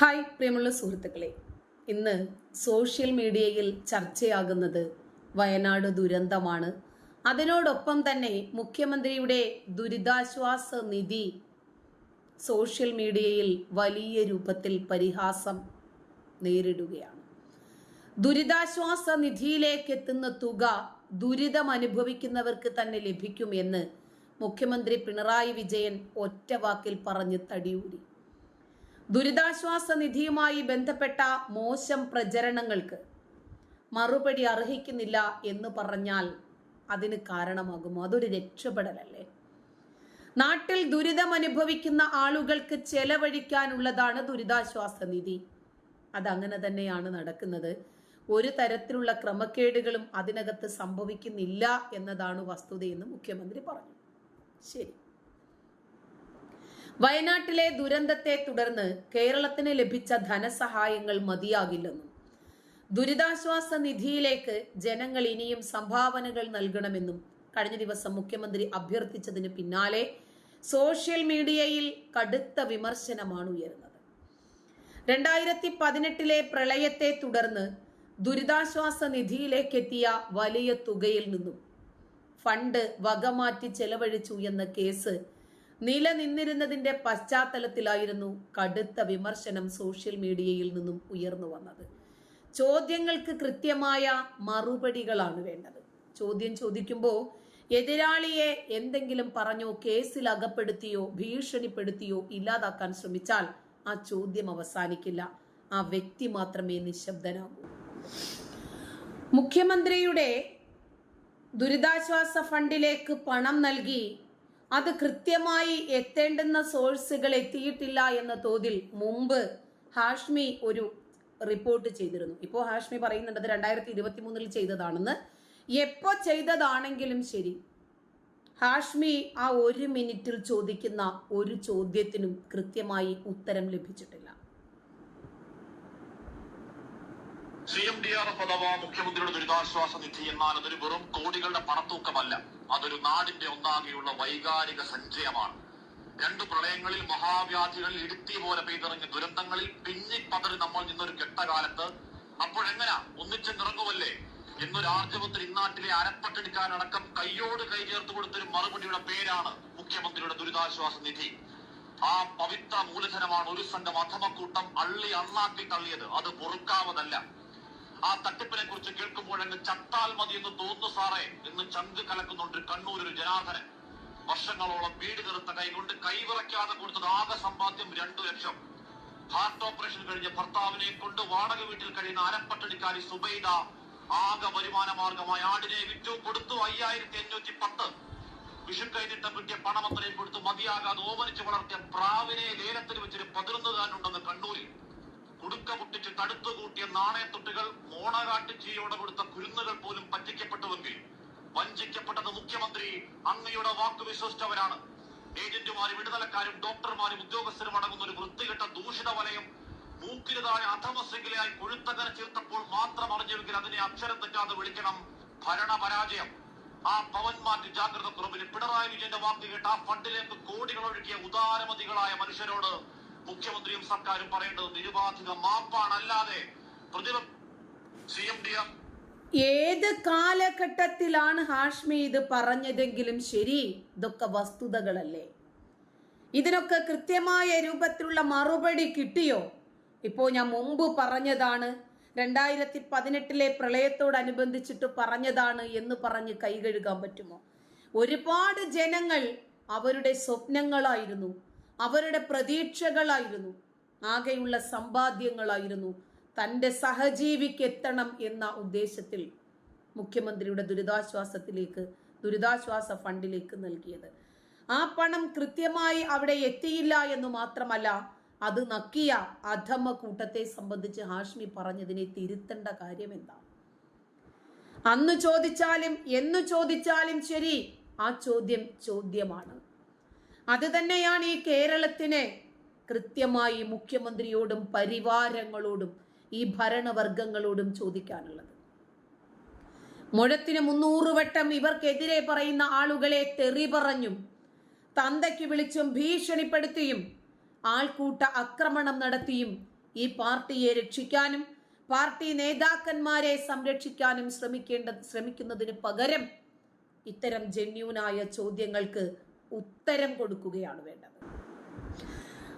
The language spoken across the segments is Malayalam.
ഹായ് പ്രിയമുള്ള സുഹൃത്തുക്കളെ. ഇന്ന് സോഷ്യൽ മീഡിയയിൽ ചർച്ചയാകുന്നത് വയനാട് ദുരന്തമാണ്. അതിനോടൊപ്പം തന്നെ മുഖ്യമന്ത്രിയുടെ ദുരിതാശ്വാസ നിധി സോഷ്യൽ മീഡിയയിൽ വലിയ രൂപത്തിൽ പരിഹാസം നേരിടുകയാണ്. ദുരിതാശ്വാസ നിധിയിലേക്ക് എത്തുന്ന തുക ദുരിതം അനുഭവിക്കുന്നവർക്ക് തന്നെ ലഭിക്കുമെന്ന് മുഖ്യമന്ത്രി പിണറായി വിജയൻ ഒറ്റ വാക്കിൽ പറഞ്ഞ് തടിയൂരി ദുരിതാശ്വാസ നിധിയുമായി ബന്ധപ്പെട്ട മോശം പ്രചരണങ്ങൾക്ക് മറുപടി അർഹിക്കുന്നില്ല എന്ന് പറഞ്ഞാൽ അതിന് കാരണമാകുമോ? അതൊരു രക്ഷപ്പെടലല്ലേ? നാട്ടിൽ ദുരിതം അനുഭവിക്കുന്ന ആളുകൾക്ക് ചെലവഴിക്കാനുള്ളതാണ് ദുരിതാശ്വാസ നിധി. അതങ്ങനെ തന്നെയാണ് നടക്കുന്നത്. ഒരു തരത്തിലുള്ള ക്രമക്കേടുകളും അതിനകത്ത് സംഭവിക്കുന്നില്ല എന്നതാണ് വസ്തുതയെന്ന് മുഖ്യമന്ത്രി പറഞ്ഞു. ശരി. വയനാട്ടിലെ ദുരന്തത്തെ തുടർന്ന് കേരളത്തിന് ലഭിച്ച ധനസഹായങ്ങൾ മതിയാകില്ലെന്നും ദുരിതാശ്വാസ നിധിയിലേക്ക് ജനങ്ങൾ ഇനിയും സംഭാവനകൾ നൽകണമെന്നും കഴിഞ്ഞ ദിവസം മുഖ്യമന്ത്രി അഭ്യർത്ഥിച്ചതിന് പിന്നാലെ സോഷ്യൽ മീഡിയയിൽ കടുത്ത വിമർശനമാണ് ഉയർന്നത് രണ്ടായിരത്തി പതിനെട്ടിലെ പ്രളയത്തെ തുടർന്ന് ദുരിതാശ്വാസ നിധിയിലേക്ക് എത്തിയ വലിയ തുകയിൽ നിന്നും ഫണ്ട് വകമാറ്റി ചെലവഴിച്ചു എന്ന കേസ് നിലനിന്നിരുന്നതിന്റെ പശ്ചാത്തലത്തിലായിരുന്നു കടുത്ത വിമർശനം സോഷ്യൽ മീഡിയയിൽ നിന്നും ഉയർന്നു വന്നത്. ചോദ്യങ്ങൾക്ക് കൃത്യമായ മറുപടികളാണ് വേണ്ടത്. ചോദ്യം ചോദിക്കുമ്പോൾ എതിരാളിയെ എന്തെങ്കിലും പറഞ്ഞോ കേസിൽ അകപ്പെടുത്തിയോ ഭീഷണിപ്പെടുത്തിയോ ഇല്ലാതാക്കാൻ ശ്രമിച്ചാൽ ആ ചോദ്യം അവസാനിക്കില്ല. ആ വ്യക്തി മാത്രമേ നിശബ്ദനാകൂ. മുഖ്യമന്ത്രിയുടെ ദുരിതാശ്വാസ ഫണ്ടിലേക്ക് പണം നൽകി അത് കൃത്യമായി എത്തേണ്ടുന്ന സോഴ്സുകൾ എത്തിയിട്ടില്ല എന്ന തോതിൽ മുമ്പ് ഹാഷ്മി ഒരു റിപ്പോർട്ട് ചെയ്തിരുന്നു. ഇപ്പോൾ ഹാഷ്മി പറയുന്നുണ്ട് അത് രണ്ടായിരത്തി ഇരുപത്തി മൂന്നിൽ ചെയ്തതാണെന്ന്. എപ്പോ ചെയ്തതാണെങ്കിലും ശരി ഹാഷ്മി ആ ഒരു മിനിറ്റിൽ ചോദിക്കുന്ന ഒരു ചോദ്യത്തിനും കൃത്യമായി ഉത്തരം ലഭിച്ചിട്ടില്ല. C M D R F അഥവാ മുഖ്യമന്ത്രിയുടെ ദുരിതാശ്വാസ നിധി എന്നാൽ അതൊരു വെറും കോടികളുടെ പണത്തൂക്കമല്ല. അതൊരു നാടിന്റെ ഒന്നാകെയുള്ള വൈകാരിക സഞ്ചയമാണ്. രണ്ട് പ്രളയങ്ങളിൽ മഹാവ്യാധികളിൽ ഇടുത്തി പോലെ പെയ്തിറങ്ങിയ ദുരന്തങ്ങളിൽ പിന്നിപ്പതറി നമ്മൾ നിന്നൊരു കെട്ടകാലത്ത് അപ്പോഴെങ്ങനാ? ഒന്നിച്ച് നിറങ്ങുമല്ലേ എന്നൊരു ആർജവത്തിൽ ഇന്നാട്ടിലെ അരപ്പട്ടെടുക്കാനടക്കം കയ്യോട് കൈ ചേർത്ത് കൊടുത്തൊരു മറുപടിയുടെ പേരാണ് മുഖ്യമന്ത്രിയുടെ ദുരിതാശ്വാസ നിധി. ആ പവിത്ര മൂലധനമാണ് ഒരു സംഘം അധമക്കൂട്ടം അള്ളി അണ്ണാക്കി തള്ളിയത്. അത് പൊറുക്കാവതല്ല. ആ തട്ടിപ്പിനെ കുറിച്ച് കേൾക്കുമ്പോൾ കേൾക്കുമ്പോഴങ്ങ് ചത്താൽ മതി എന്ന് തോന്നുന്നു സാറേ എന്ന് ചങ്ക് കലക്കുന്നുണ്ട് കണ്ണൂർ ഒരു ജനാർദ്ദനൻ. വർഷങ്ങളോളം വീട് കറുത്ത കൈകൊണ്ട് കൈവിറയ്ക്കാതെ കൊടുത്തത് ആകെ സമ്പാദ്യം രണ്ടു ലക്ഷം. ഹാർട്ട് ഓപ്പറേഷൻ കഴിഞ്ഞ ഭർത്താവിനെ കൊണ്ട് വാടക വീട്ടിൽ കഴിയുന്ന അരപ്പട്ടണിക്കാരി സുബൈദ ആകെ വരുമാന മാർഗമായി ആടിനെ വിറ്റു കൊടുത്തു അയ്യായിരത്തി അഞ്ഞൂറ്റി പത്ത്. വിഷുക്കൈതിട്ട കിട്ടിയ പണമത്രയും കൊടുത്ത് മതിയാകാതെ ഓമനിച്ച് വളർത്തിയ പ്രാവിനെ ലേലത്തിൽ വെച്ചൊരു പതിനൊന്നുകാരനുണ്ടെന്ന് കണ്ണൂരിൽ. കുടുക്ക പൊട്ടിച്ച് തടുത്തു കൂട്ടിയ നാണയത്തൊട്ടുകൾ മോണകാട്ടുചിരിയോടെ കൊടുത്ത കുരുന്നുകൾ പോലും പറ്റിക്കപ്പെട്ടുവെങ്കിൽ വഞ്ചിക്കപ്പെട്ടത് മുഖ്യമന്ത്രി അങ്ങയുടെ വാക്ക് വിശ്വസിച്ചവരാണ്. ഏജന്റുമാരും വിടുതലക്കാരും ഡോക്ടർമാരും ഉദ്യോഗസ്ഥരും അടങ്ങുന്ന ഒരു വൃത്തികെട്ട ദൂഷിത വലയം മൂക്കിന് താഴെ അധമശൃംഖലയായി കൊഴുത്തകര ചേർത്തപ്പോൾ മാത്രം അറിഞ്ഞുവെങ്കിൽ അതിനെ അക്ഷരം തെറ്റാതെ വിളിക്കണം ഭരണപരാജയം. ആ പവൻമാറ്റ് ജാഗ്രത കുറവിൽ പിണറായി വിജയന്റെ വാക്ക് കേട്ട് ആ ഫണ്ടിലേക്ക് കോടികൾ ഒഴുകിയ ഉദാരമതികളായ മനുഷ്യരോട് മുഖ്യമന്ത്രിയും സർക്കാരും പറയേണ്ടത് നിരുപാധിക മാപ്പാണല്ലാതെ പ്രതിപ സി എം ഡി ഏത് കാലഘട്ടത്തിലാണ് ഹാഷ്മി ഇത് പറഞ്ഞതെങ്കിലും ശരി ഇതൊക്കെ വസ്തുതകളല്ലേ? ഇതിനൊക്കെ കൃത്യമായ രൂപത്തിലുള്ള മറുപടി കിട്ടിയോ? ഇപ്പോൾ ഞാൻ മുമ്പ് പറഞ്ഞതാണ് രണ്ടായിരത്തി പതിനെട്ടിലെ പ്രളയത്തോടനുബന്ധിച്ചിട്ട് പറഞ്ഞതാണ് എന്ന് പറഞ്ഞ് കൈകഴുകാൻ പറ്റുമോ? ഒരുപാട് ജനങ്ങൾ അവരുടെ സ്വപ്നങ്ങളായിരുന്നു. അവരുടെ പ്രതീക്ഷകളായിരുന്നു. ആകെയുള്ള സമ്പാദ്യങ്ങളായിരുന്നു. തന്റെ സഹജീവിക്ക് എത്തണം എന്ന ഉദ്ദേശത്തിൽ മുഖ്യമന്ത്രിയുടെ ദുരിതാശ്വാസത്തിലേക്ക് ദുരിതാശ്വാസ ഫണ്ടിലേക്ക് നൽകിയത്. ആ പണം കൃത്യമായി അവിടെ എത്തിയില്ല എന്ന് മാത്രമല്ല അത് നക്കിയ അധമ കൂട്ടത്തെ സംബന്ധിച്ച് ഹാഷ്മി പറഞ്ഞതിനെ തിരുത്തേണ്ട കാര്യം എന്താണ് അന്ന് ചോദിച്ചാലും എന്ന് ചോദിച്ചാലും ശരി ആ ചോദ്യം ചോദ്യമാണ്. അത് തന്നെയാണ് ഈ കേരളത്തിന് കൃത്യമായി മുഖ്യമന്ത്രിയോടും പരിവാരങ്ങളോടും ഈ ഭരണവർഗങ്ങളോടും ചോദിക്കാനുള്ളത്. മുഴത്തിന് മുന്നൂറ് വട്ടം ഇവർക്കെതിരെ പറയുന്ന ആളുകളെ തെറി പറഞ്ഞും തന്തയ്ക്ക് വിളിച്ചും ഭീഷണിപ്പെടുത്തിയും ആൾക്കൂട്ട ആക്രമണം നടത്തിയും ഈ പാർട്ടിയെ രക്ഷിക്കാനും പാർട്ടി നേതാക്കന്മാരെ സംരക്ഷിക്കാനും ശ്രമിക്കേണ്ട ശ്രമിക്കുന്നതിന് പകരം ഇത്തരം ജന്യൂനായ ചോദ്യങ്ങൾക്ക് ഉത്തരം കൊടുക്കുകയാണ് വേണ്ടത്.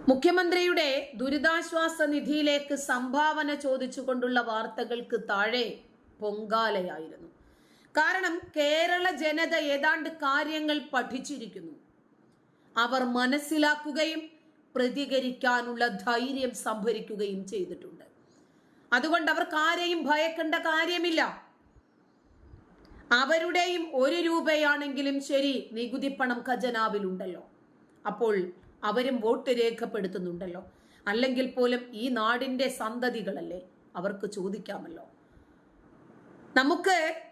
മുഖ്യമന്ത്രിയുടെ ദുരിതാശ്വാസ നിധിയിലേക്ക് സംഭാവന ചോദിച്ചുകൊണ്ടുള്ള വാർത്തകൾക്ക് താഴെ പൊങ്കാലയായിരുന്നു. കാരണം കേരള ജനത ഏതാണ്ട് കാര്യങ്ങൾ പഠിച്ചിരിക്കുന്നു. അവർ മനസ്സിലാക്കുകയും പ്രതികരിക്കാനുള്ള ധൈര്യം സംഭരിക്കുകയും ചെയ്തിട്ടുണ്ട്. അതുകൊണ്ട് അവർക്ക് ആരെയും ഭയക്കേണ്ട കാര്യമില്ല. അവരുടെയും ഒരു രൂപയാണെങ്കിലും ശരി നികുതി പണം ഖജനാവിലുണ്ടല്ലോ. അപ്പോൾ അവരും വോട്ട് രേഖപ്പെടുത്തുന്നുണ്ടല്ലോ. അല്ലെങ്കിൽ പോലും ഈ നാടിന്റെ സന്തതികളല്ലേ? അവർക്ക് ചോദിക്കാമല്ലോ. നമുക്ക്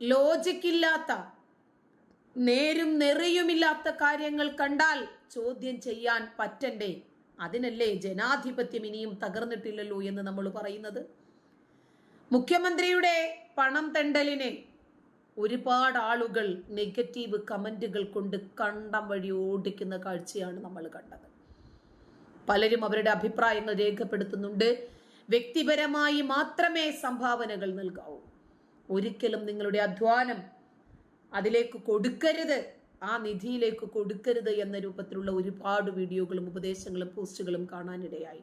ലോജിക്കില്ലാത്ത നേരും നെറിയുമില്ലാത്ത കാര്യങ്ങൾ കണ്ടാൽ ചോദ്യം ചെയ്യാൻ പറ്റണ്ടേ? അതിനല്ലേ ജനാധിപത്യം ഇനിയും തകർന്നിട്ടില്ലല്ലോ എന്ന് നമ്മൾ പറയുന്നത്? മുഖ്യമന്ത്രിയുടെ പണം തെണ്ടലിനെ ഒരുപാട് ആളുകൾ നെഗറ്റീവ് കമന്റുകൾ കൊണ്ട് കണ്ടം വഴി ഓടിക്കുന്ന കാഴ്ചയാണ് നമ്മൾ കണ്ടത്. പലരും അവരുടെ അഭിപ്രായങ്ങൾ രേഖപ്പെടുത്തുന്നുണ്ട്. വ്യക്തിപരമായി മാത്രമേ സംഭാവനകൾ നൽകാവൂ. ഒരിക്കലും നിങ്ങളുടെ അധ്വാനം അതിലേക്ക് കൊടുക്കരുത് ആ നിധിയിലേക്ക് കൊടുക്കരുത് എന്ന രൂപത്തിലുള്ള ഒരുപാട് വീഡിയോകളും ഉപദേശങ്ങളും പോസ്റ്റുകളും കാണാനിടയായി.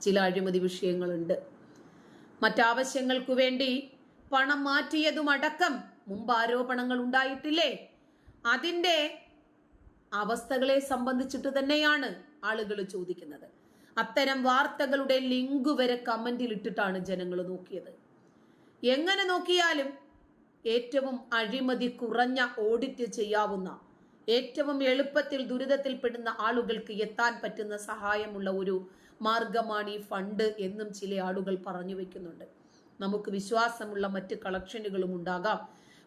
ചില അഴിമതി വിഷയങ്ങളുണ്ട്. മറ്റാവശ്യങ്ങൾക്കു വേണ്ടി പണം മാറ്റിയതുമടക്കം മുമ്പ് ആരോപണങ്ങൾ ഉണ്ടായിട്ടില്ലേ? അതിന്റെ അവസ്ഥകളെ സംബന്ധിച്ചിട്ട് തന്നെയാണ് ആളുകൾ ചോദിക്കുന്നത്. അത്തരം വാർത്തകളുടെ ലിങ്ക് വരെ കമന്റിൽ ഇട്ടിട്ടാണ് ജനങ്ങൾ നോക്കിയത്. എങ്ങനെ നോക്കിയാലും ഏറ്റവും അഴിമതി കുറഞ്ഞ ഓഡിറ്റ് ചെയ്യാവുന്ന ഏറ്റവും എളുപ്പത്തിൽ ദുരിതത്തിൽപ്പെടുന്ന ആളുകൾക്ക് എത്താൻ പറ്റുന്ന സഹായമുള്ള ഒരു മാർഗമാണ് ഈ ഫണ്ട് എന്നും ചില ആളുകൾ പറഞ്ഞു വെക്കുന്നുണ്ട്. നമുക്ക് വിശ്വാസമുള്ള മറ്റ് കളക്ഷനുകളും ഉണ്ടാകാം.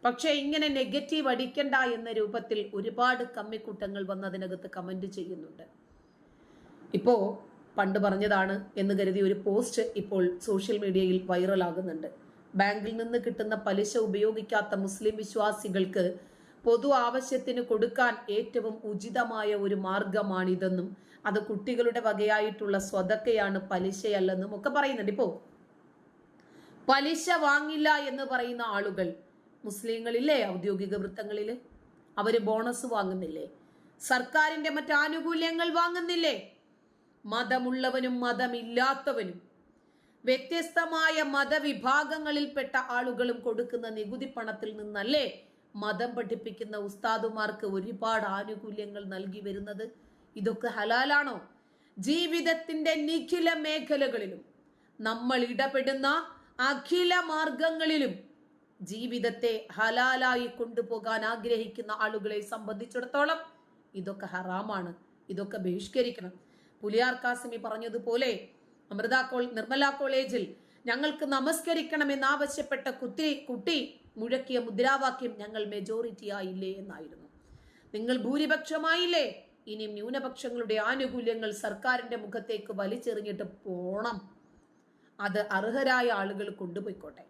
പക്ഷേ ഇങ്ങനെ നെഗറ്റീവ് അടിക്കണ്ട എന്ന രൂപത്തിൽ ഒരുപാട് കമ്മിക്കൂട്ടങ്ങൾ വന്ന് അതിനകത്ത് കമന്റ് ചെയ്യുന്നുണ്ട്. ഇപ്പോ പണ്ട് പറഞ്ഞതാണ് എന്ന് കരുതി ഒരു പോസ്റ്റ് ഇപ്പോൾ സോഷ്യൽ മീഡിയയിൽ വൈറലാകുന്നുണ്ട് ബാങ്കിൽ നിന്ന് കിട്ടുന്ന പലിശ ഉപയോഗിക്കാത്ത മുസ്ലിം വിശ്വാസികൾക്ക് പൊതു ആവശ്യത്തിന് കൊടുക്കാൻ ഏറ്റവും ഉചിതമായ ഒരു മാർഗമാണിതെന്നും അത് കുട്ടികളുടെ വകയായിട്ടുള്ള സ്വതക്കയാണ് പലിശയല്ലെന്നും ഒക്കെ പറയുന്നുണ്ട്. ഇപ്പോ പലിശ വാങ്ങില്ല എന്ന് പറയുന്ന ആളുകൾ മുസ്ലിങ്ങളില്ലേ ഔദ്യോഗിക വൃത്തങ്ങളിൽ അവർ ബോണസ് വാങ്ങുന്നില്ലേ? സർക്കാരിന്റെ മറ്റ് ആനുകൂല്യങ്ങൾ വാങ്ങുന്നില്ലേ? മതമുള്ളവനും മതമില്ലാത്തവനും. വ്യത്യസ്തമായ മതവിഭാഗങ്ങളിൽപ്പെട്ട ആളുകളും കൊടുക്കുന്ന നികുതി പണത്തിൽ നിന്നല്ലേ മതം പഠിപ്പിക്കുന്ന ഉസ്താദുമാർക്ക് ഒരുപാട് ആനുകൂല്യങ്ങൾ നൽകി വരുന്നത്? ഇതൊക്കെ ഹലാലാണോ? ജീവിതത്തിന്റെ നിഖില മേഖലകളിലും നമ്മൾ ഇടപെടുന്ന അഖില മാർഗങ്ങളിലും ജീവിതത്തെ ഹലാലായി കൊണ്ടുപോകാൻ ആഗ്രഹിക്കുന്ന ആളുകളെ സംബന്ധിച്ചിടത്തോളം ഇതൊക്കെ ഹറാമാണ്. ഇതൊക്കെ ബഹിഷ്കരിക്കണം. പുലിയാർ കാസിമി പറഞ്ഞതുപോലെ അമൃത കോൾ നിർമ്മല കോളേജിൽ ഞങ്ങൾക്ക് നമസ്കരിക്കണമെന്നാവശ്യപ്പെട്ട കുത്തി കുട്ടി മുഴക്കിയ മുദ്രാവാക്യം ഞങ്ങൾ മെജോറിറ്റി ആയില്ലേ എന്നായിരുന്നു. നിങ്ങൾ ഭൂരിപക്ഷമായില്ലേ? ഇനിയും ന്യൂനപക്ഷങ്ങളുടെ ആനുകൂല്യങ്ങൾ സർക്കാരിന്റെ മുഖത്തേക്ക് വലിച്ചെറിഞ്ഞിട്ട് പോണം. അത് അർഹരായ ആളുകൾ കൊണ്ടുപോയിക്കോട്ടെ.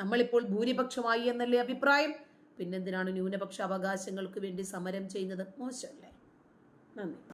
നമ്മളിപ്പോൾ ഭൂരിപക്ഷമായി എന്നല്ലേ അഭിപ്രായം? പിന്നെന്തിനാണ് ന്യൂനപക്ഷ അവകാശങ്ങൾക്ക് വേണ്ടി സമരം ചെയ്യുന്നത്? മോശമല്ലേ? നന്ദി.